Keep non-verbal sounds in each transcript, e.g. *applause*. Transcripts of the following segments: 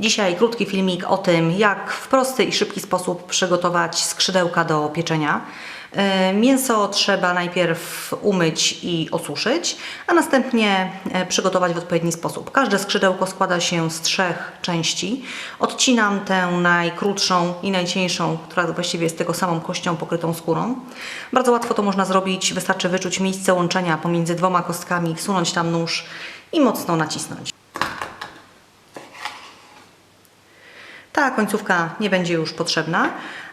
Dzisiaj krótki filmik o tym, jak w prosty i szybki sposób przygotować skrzydełka do pieczenia. E, Mięso trzeba najpierw umyć i osuszyć, a następnie e, przygotować w odpowiedni sposób. Każde skrzydełko składa się z trzech części. Odcinam tę najkrótszą i najcieńszą, która właściwie jest tego samą kością pokrytą skórą. Bardzo łatwo to można zrobić, wystarczy wyczuć miejsce łączenia pomiędzy dwoma kostkami, wsunąć tam nóż i mocno nacisnąć. Ta końcówka nie będzie już potrzebna,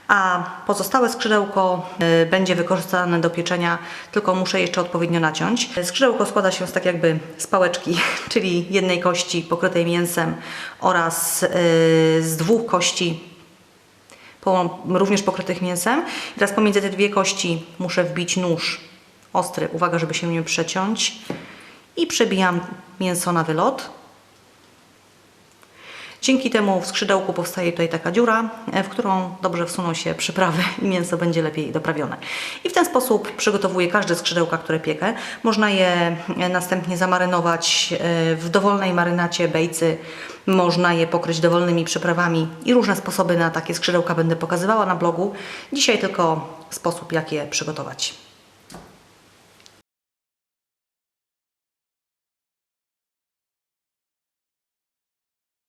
a pozostałe skrzydełko y, będzie wykorzystane do pieczenia, tylko muszę jeszcze odpowiednio naciąć. Skrzydełko składa się z tak jakby z pałeczki, *laughs* czyli jednej kości pokrytej mięsem oraz y, z dwóch kości również pokrytych mięsem. I teraz pomiędzy te dwie kości muszę wbić nóż ostry, uwaga, żeby się nie przeciąć i przebijam mięso na wylot. Dzięki temu w skrzydełku powstaje tutaj taka dziura, e, w którą dobrze wsuną się przyprawy i mięso będzie lepiej doprawione. I w ten sposób przygotowuję każde skrzydełka, które piekę. Można je e, następnie zamarynować e, w dowolnej marynacie bejcy. Można je pokryć dowolnymi przyprawami i różne sposoby na takie skrzydełka będę pokazywała na blogu. Dzisiaj tylko sposób, jak je przygotować.